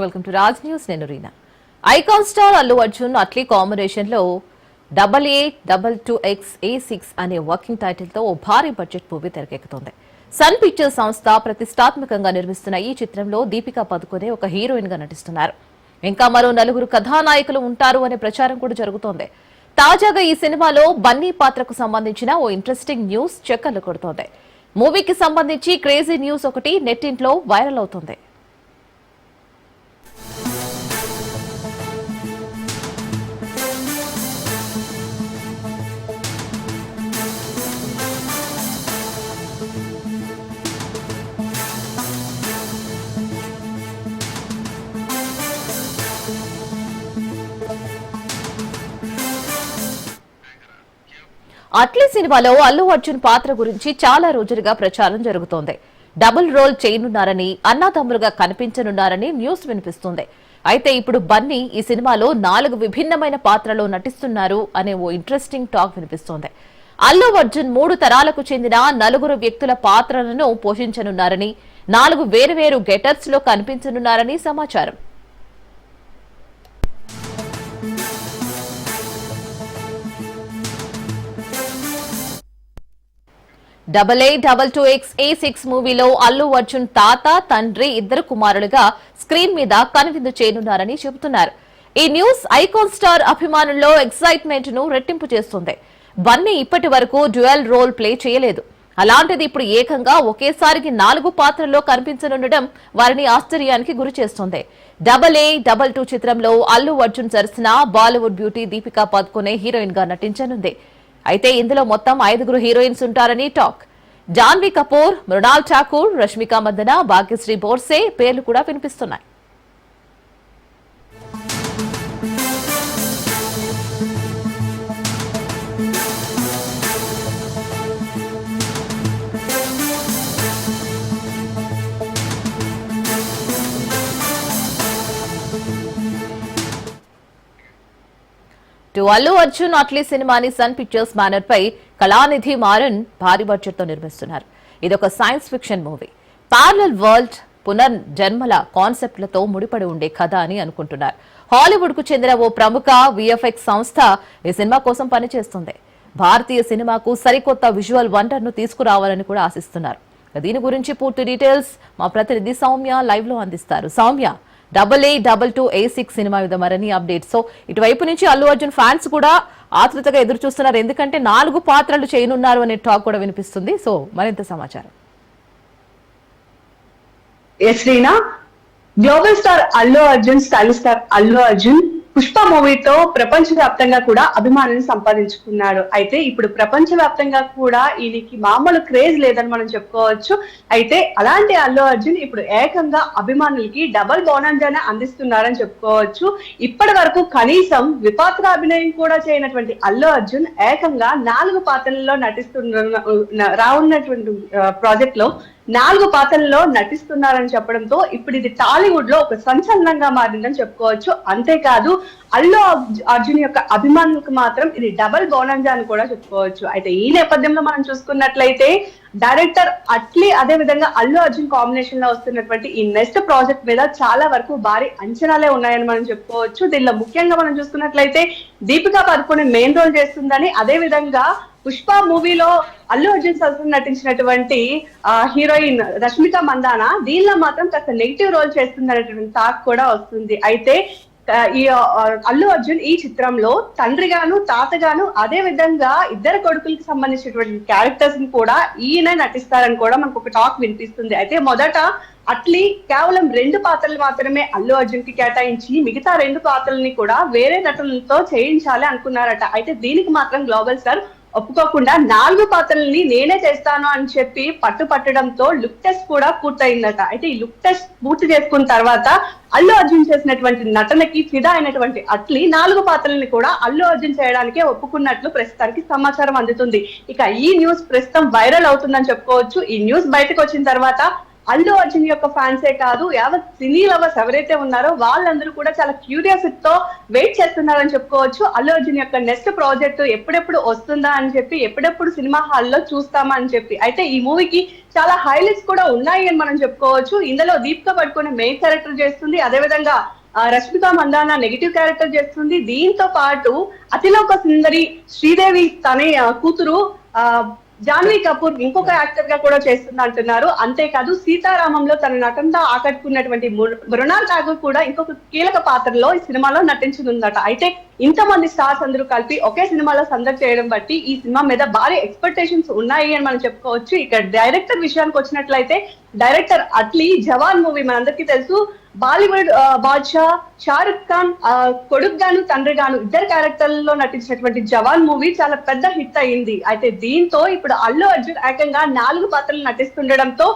Welcome to Raj news నేను Reena. Icon star Allu Arjun Atlee కాంబినేషన్లో double A double two X A six అనే working టైటిల్తో ఓ భారీ బడ్జెట్ మూవీ తెరకెక్కుతోంది. సన్ పిక్చర్స్ సంస్థ ప్రతిష్టాత్మకంగా నిర్మిస్తున్న ఈ చిత్రంలో దీపికా పదుకొనే ఒక హీరోయిన్గా నటిస్తున్నారు. ఇంకా మరో నలుగురు కథానాయకులు ఉంటారు అనే ప్రచారం కూడా జరుగుతోంది. తాజాగా ఈ సినిమాలో బన్నీ పాత్రకు సంబంధించిన ఓ ఇంట్రెస్టింగ్ న్యూస్ చెక్కర్లు కొడుతోంది. మూవీకి సంబంధించి క్రేజీ న్యూస్ ఒకటి నెట్టింట్లో వైరల్ అవుతోంది. అట్లీ సినిమాలో అల్లు అర్జున్ పాత్ర గురించి చాలా రోజులుగా ప్రచారం జరుగుతోంది. డబుల్ రోల్ చేయనున్నారని అన్నాతమ్ములుగా కనిపించనున్నారని న్యూస్ వినిపిస్తుంది. అయితే ఇప్పుడు బన్నీ ఈ సినిమాలో నాలుగు విభిన్నమైన పాత్రలో నటిస్తున్నారు అనే ఓ ఇంట్రెస్టింగ్ టాక్ వినిపిస్తోంది. అల్లు అర్జున్ మూడు తరాలకు చెందిన నలుగురు వ్యక్తుల పాత్రలను పోషించనున్నారని నాలుగు వేరువేరు గెటర్స్లో కనిపించనున్నారని సమాచారం. Double A double two X A six మూవీలో అల్లు అర్జున్ తాత తండ్రి ఇద్దరు కుమారులుగా స్క్రీన్ మీద కనువిందు చేయనున్నారని చెబుతున్నారు. ఈ న్యూస్ ఐకాన్ స్టార్ అభిమానుల్లో ఎక్సైట్మెంట్ను రెట్టింపు చేస్తుంది. బన్నీ ఇప్పటి వరకు డ్యూయల్ రోల్ ప్లే చేయలేదు. అలాంటిది ఇప్పుడు ఏకంగా ఒకేసారికి నాలుగు పాత్రల్లో కనిపించనుండడం వారిని ఆశ్చర్యానికి గురి చేస్తుంది. డబల్ ఏ డబల్ టూ చిత్రంలో అల్లు అర్జున్ సరసన బాలీవుడ్ బ్యూటీ దీపికా పదుకొనే హీరోయిన్గా నటించనుంది. అయితే ఇందులో మొత్తం ఐదుగురు హీరోయిన్స్ ఉంటారని టాక్. జాన్వీ కపూర్ మృణాల్ ఠాకూర్ రష్మిక మందన భాగ్యశ్రీ బోర్సే పేర్లు కూడా వినిపిస్తున్నాయి. టు అల్లు అర్జున్ అట్లీ సినిమాని సన్ పిక్చర్స్ బ్యానర్ పై కళానిధి మారన్ భారీ బడ్జెట్తో నిర్మిస్తున్నారు. ఇదొక science fiction movie. Parallel world పునర్జన్మల కాన్సెప్ట్లతో ముడిపడి ఉండే కథ అని అనుకుంటున్నారు. హాలీవుడ్కు చెందిన ఓ ప్రముఖ విఎఫ్ఎక్స్ సంస్థ ఈ సినిమా కోసం పనిచేస్తుంది. భారతీయ సినిమాకు సరికొత్త విజువల్ వండర్ను తీసుకురావాలని కూడా ఆశిస్తున్నారు. దీని గురించి పూర్తి డీటెయిల్స్ మా ప్రతినిధి సౌమ్య లైవ్లో అందిస్తారు. Soumya double A double two A six cinema విధ మరిన్ని అప్డేట్ సో ఇటువైపు నుంచి అల్లు అర్జున్ ఫ్యాన్స్ కూడా ఆతృతగా ఎదురు చూస్తున్నారు ఎందుకంటే నాలుగు పాత్రలు చేయనున్నారు అనే టాక్ కూడా వినిపిస్తుంది. సో మరింత సమాచారం. Global star Allu Arjun style star Allu Arjun Pushpa మూవీతో ప్రపంచ వ్యాప్తంగా కూడా అభిమానులు సంపాదించుకున్నాడు అయితే ఇప్పుడు ప్రపంచ వ్యాప్తంగా కూడా ఈయనకి మామూలు క్రేజ్ లేదని మనం చెప్పుకోవచ్చు. అయితే అలాంటి అల్లు అర్జున్ ఇప్పుడు ఏకంగా అభిమానులకి డబల్ బోనాంజానే అందిస్తున్నారని చెప్పుకోవచ్చు. ఇప్పటి వరకు కనీసం విపాత్ర అభినయం కూడా చేయనటువంటి అల్లు అర్జున్ ఏకంగా నాలుగు పాత్రల్లో నటిస్తున్న రావున్నటువంటి ప్రాజెక్ట్లో నాలుగు పాత్రల్లో నటిస్తున్నారని చెప్పడంతో ఇప్పుడు ఇది టాలీవుడ్లో ఒక సంచలనంగా మారిందని చెప్పుకోవచ్చు. అంతేకాదు అల్లు అర్జు- అర్జున్ యొక్క అభిమానులకు మాత్రం ఇది డబల్ బోనంజా అని కూడా చెప్పుకోవచ్చు. అయితే ఈ నేపథ్యంలో మనం చూసుకున్నట్లయితే డైరెక్టర్ అట్లీ అదే విధంగా అల్లు అర్జున్ కాంబినేషన్లో వస్తున్నటువంటి ఈ నెక్స్ట్ ప్రాజెక్ట్ మీద చాలా వరకు భారీ అంచనాలే ఉన్నాయని మనం చెప్పుకోవచ్చు. దీనిలో ముఖ్యంగా మనం చూసుకున్నట్లయితే దీపికా పదుకొని మెయిన్ రోల్ చేస్తుందని అదే విధంగా పుష్ప మూవీలో అల్లు అర్జున్ సరసన నటించినటువంటి ఆ, హీరోయిన్ రష్మిక మందాన దీనిలో మాత్రం కాస్త నెగిటివ్ రోల్ చేస్తుందనేటువంటి టాక్ కూడా వస్తుంది. అయితే ఈ అల్లు అర్జున్ ఈ చిత్రంలో తండ్రిగాను తాతగాను అదే విధంగా ఇద్దరు కొడుకులకు సంబంధించినటువంటి క్యారెక్టర్స్ని కూడా ఈయన నటిస్తారని కూడా మనకు ఒక టాక్ వినిపిస్తుంది. అయితే మొదట అట్లీ కేవలం రెండు పాత్రలు మాత్రమే అల్లు అర్జున్కి కేటాయించి మిగతా రెండు పాత్రల్ని కూడా వేరే నటులతో చేయించాలి అనుకున్నారట. అయితే దీనికి మాత్రం గ్లోబల్ స్టార్ ఒప్పుకోకుండా నాలుగు పాత్రల్ని నేనే చేస్తాను అని చెప్పి పట్టు పట్టడంతో లుక్ టెస్ట్ కూడా పూర్తయిందట. అయితే ఈ లుక్ టెస్ట్ పూర్తి చేసుకున్న తర్వాత అల్లు అర్జున్ చేసినటువంటి నటనకి ఫిదా అయినటువంటి అట్లీ నాలుగు పాత్రల్ని కూడా అల్లు అర్జున్ చేయడానికే ఒప్పుకున్నట్లు ప్రస్తుతానికి సమాచారం అందుతుంది. ఇక ఈ న్యూస్ ప్రస్తుతం వైరల్ అవుతుందని చెప్పుకోవచ్చు. ఈ న్యూస్ బయటకు వచ్చిన తర్వాత అల్లు అర్జున్ యొక్క ఫ్యాన్సే కాదు యావత్ సినీ లవర్స్ ఎవరైతే ఉన్నారో వాళ్ళందరూ కూడా చాలా క్యూరియాసిటీ తో వెయిట్ చేస్తున్నారని చెప్పుకోవచ్చు. అల్లు అర్జున్ యొక్క నెక్స్ట్ ప్రాజెక్ట్ ఎప్పుడెప్పుడు వస్తుందా అని చెప్పి ఎప్పుడెప్పుడు సినిమా హాల్లో చూస్తామా అని చెప్పి. అయితే ఈ మూవీకి చాలా హైలైట్స్ కూడా ఉన్నాయి అని మనం చెప్పుకోవచ్చు. ఇందులో దీపిక పడుకుని మెయిన్ క్యారెక్టర్ చేస్తుంది. అదేవిధంగా రష్మిక మందాన నెగిటివ్ క్యారెక్టర్ చేస్తుంది. దీంతో పాటు అతిలోక సుందరి శ్రీదేవి తనే కూతురు ఆ జాన్వీ కపూర్ ఇంకొక యాక్టర్గా కూడా చేస్తుంది అంటున్నారు అంతేకాదు సీతారామంలో తన నటనతో ఆకట్టుకున్నటువంటి మృణాల్ ఠాగూర్ కూడా ఇంకొక కీలక పాత్రలో ఈ సినిమాలో నటించనుందట. అయితే ఇంతమంది స్టార్స్ అందరూ కలిపి ఒకే సినిమాలో సందడి చేయడం బట్టి ఈ సినిమా మీద భారీ ఎక్స్పెక్టేషన్స్ ఉన్నాయి అని మనం చెప్పుకోవచ్చు. ఇక్కడ డైరెక్టర్ విషయానికి వచ్చినట్లయితే డైరెక్టర్ అట్లీ జవాన్ మూవీ మనందరికీ తెలుసు. బాలీవుడ్ బాద్షా షారుఖ్ ఖాన్ కొడుకు గాను తండ్రి గాను ఇద్దరు క్యారెక్టర్లలో నటించినటువంటి జవాన్ మూవీ చాలా పెద్ద హిట్ అయింది అయితే దీంతో ఇప్పుడు అల్లు అర్జున్ ఏకంగా నాలుగు పాత్రలు నటిస్తుండడంతో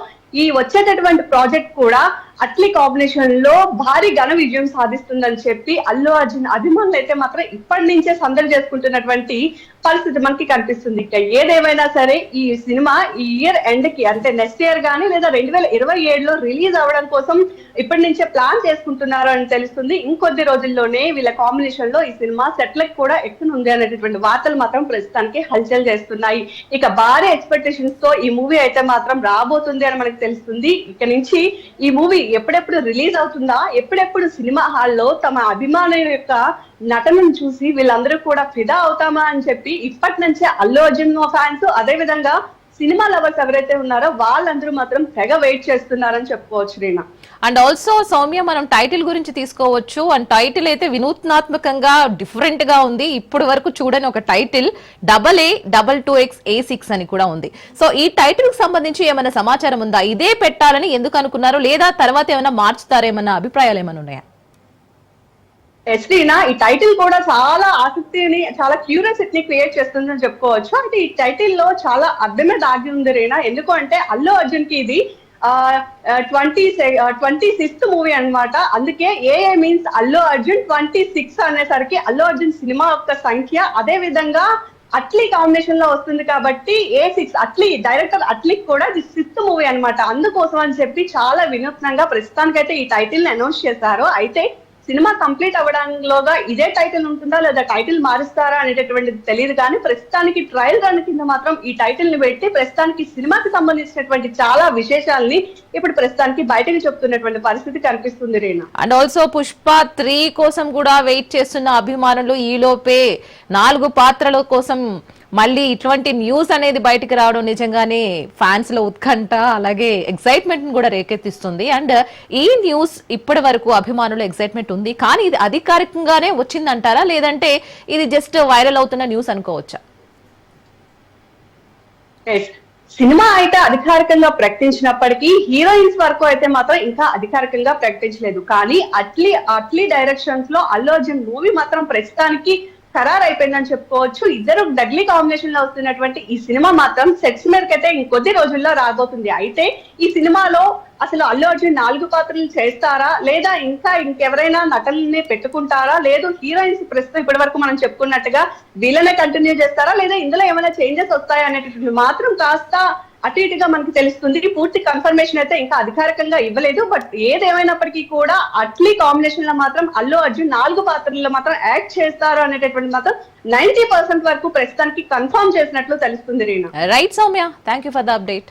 ఈ వచ్చేటటువంటి ప్రాజెక్ట్ కూడా అట్లీ కాంబినేషన్లో భారీ ఘన విజయం సాధిస్తుందని చెప్పి అల్లు అర్జున్ అభిమానులు అయితే మాత్రం ఇప్పటి నుంచే సందడి చేసుకుంటున్నటువంటి పరిస్థితి మనకి కనిపిస్తుంది. ఇక ఏదేమైనా సరే ఈ సినిమా ఈ ఇయర్ ఎండ్కి అంటే నెక్స్ట్ ఇయర్ గానీ లేదా రెండు వేల ఇరవై ఏడులో రిలీజ్ అవ్వడం కోసం ఇప్పటి నుంచే ప్లాన్ చేసుకుంటున్నారు అని తెలుస్తుంది. ఇంకొద్ది రోజుల్లోనే వీళ్ళ కాంబినేషన్లో ఈ సినిమా సెట్లకు కూడా ఎక్కనుంది అనేటటువంటి వార్తలు మాత్రం ప్రస్తుతానికి హల్చల్ చేస్తున్నాయి. ఇక భారీ ఎక్స్పెక్టేషన్స్తో ఈ మూవీ అయితే మాత్రం రాబోతుంది అని మనకి తెలుస్తుంది. ఇక నుంచి ఈ మూవీ ఎప్పుడెప్పుడు రిలీజ్ అవుతుందా? ఎప్పుడెప్పుడు సినిమా హాల్లో తమ అభిమానుల యొక్క నటనను చూసి వీళ్ళందరూ కూడా ఫిదా అవుతామా అని చెప్పి ఇప్పటి నుంచే అల్లు అర్జున్ ఫ్యాన్స్ అదే విధంగా సినిమా లవర్స్ ఎవరైతే ఉన్నారో వాళ్ళందరూ మాత్రం తెగ వెయిట్ చేస్తున్నారని చెప్పుకోవచ్చు రీనా. అండ్ ఆల్సో సౌమ్య మనం టైటిల్ గురించి తీసుకోవచ్చు. అండ్ టైటిల్ అయితే వినూత్నాత్మకంగా డిఫరెంట్గా ఉంది. ఇప్పటి వరకు చూడని ఒక title double A double two X A six అని కూడా ఉంది. సో ఈ టైటిల్కు సంబంధించి ఏమైనా సమాచారం ఉందా? ఇదే పెట్టాలని ఎందుకు అనుకున్నారు? లేదా తర్వాత ఏమైనా మార్చుతారేమన్న అభిప్రాయాలు ఏమైనా ఉన్నాయా? ఎస్టీనా ఈ టైటిల్ కూడా చాలా ఆసక్తిని చాలా క్యూరియాసిటీని క్రియేట్ చేస్తుందని చెప్పుకోవచ్చు. అంటే ఈ టైటిల్లో చాలా అర్థమే దాగి ఉంది రీనా ఎందుకు అంటే అల్లు అర్జున్కి ఇది ట్వంటీ ట్వంటీ సిక్స్త్ మూవీ అన్నమాట. అందుకే AA means Allu Arjun twenty six అనేసరికి అల్లు అర్జున్ సినిమా యొక్క సంఖ్య అదే విధంగా అట్లీ కాంబినేషన్లో వస్తుంది కాబట్టి ఏ సిక్స్ అట్లీ డైరెక్టర్ అట్లీకి కూడా ఇది సిక్స్త్ మూవీ అన్నమాట. అందుకోసం అని చెప్పి చాలా వినూత్నంగా ప్రస్తుతానికైతే ఈ టైటిల్ని అనౌన్స్ చేశారు. అయితే సినిమా కంప్లీట్ అవ్వడంలోగా ఇదే టైటిల్ ఉంటుందా లేదా టైటిల్ మారుస్తారా అనేటటువంటిది తెలియదు కానీ ప్రస్తుతానికి ట్రయల్ రన్ కింద మాత్రం ఈ టైటిల్ని పెట్టి ప్రస్తుతానికి సినిమాకి సంబంధించినటువంటి చాలా విశేషాలని ఇప్పుడు ప్రస్తుతానికి బయటకు చెప్తున్నటువంటి పరిస్థితి కనిపిస్తుంది రేనా అండ్ ఆల్సో పుష్ప త్రీ కోసం కూడా వెయిట్ చేస్తున్న అభిమానులు ఈలోపే నాలుగు పాత్రల కోసం మళ్ళీ ఇటువంటి న్యూస్ అనేది బయటికి రావడం నిజంగానే ఫ్యాన్స్లో ఉత్కంఠ అలాగే ఎక్సైట్మెంట్ కూడా రేకెత్తిస్తుంది. అండ్ ఈ న్యూస్ ఇప్పటి వరకు అభిమానులు ఎక్సైట్మెంట్ ఉంది. కానీ ఇది అధికారికంగానే వచ్చిందంటారా? లేదంటే ఇది జస్ట్ వైరల్ అవుతున్న న్యూస్ అనుకోవచ్చా? సినిమా అయితే అధికారికంగా ప్రకటించినప్పటికీ హీరోయిన్స్ వరకు అయితే మాత్రం ఇంకా అధికారికంగా ప్రకటించలేదు. కానీ అట్లీ అట్లీ డైరెక్షన్స్లో అల్లు అర్జున్ మూవీ మాత్రం ప్రస్తుతానికి ఖరారు అయిపోయిందని చెప్పుకోవచ్చు. ఇద్దరు డగ్లీ కాంబినేషన్లో వస్తున్నటువంటి ఈ సినిమా మాత్రం సెట్స్ మీదకి అయితే ఇంకొద్ది రోజుల్లో రాబోతుంది. అయితే ఈ సినిమాలో అసలు అల్లు అర్జున్ నాలుగు పాత్రలు చేస్తారా? లేదా ఇంకా ఇంకెవరైనా నటల్ని పెట్టుకుంటారా? లేదు హీరోయిన్స్ ప్రస్తుతం ఇప్పటి వరకు మనం చెప్పుకున్నట్టుగా వీళ్ళనే కంటిన్యూ చేస్తారా? లేదా ఇందులో ఏమైనా చేంజెస్ వస్తాయా అనేటటువంటి మాత్రం కాస్త అటు ఇటుగా మనకి తెలుస్తుంది. పూర్తి కన్ఫర్మేషన్ అయితే ఇంకా అధికారికంగా ఇవ్వలేదు. బట్ ఏదేమైనప్పటికీ కూడా అట్లీ కాంబినేషన్లో మాత్రం అల్లు అర్జున్ నాలుగు పాత్రల్లో మాత్రం యాక్ట్ చేస్తారు అనేటటువంటి మాత్రం నైన్టీ పర్సెంట్ వరకు ప్రస్తుతానికి కన్ఫర్మ్ చేసినట్లు తెలుస్తుంది Reena right Soumya? Thank you for the update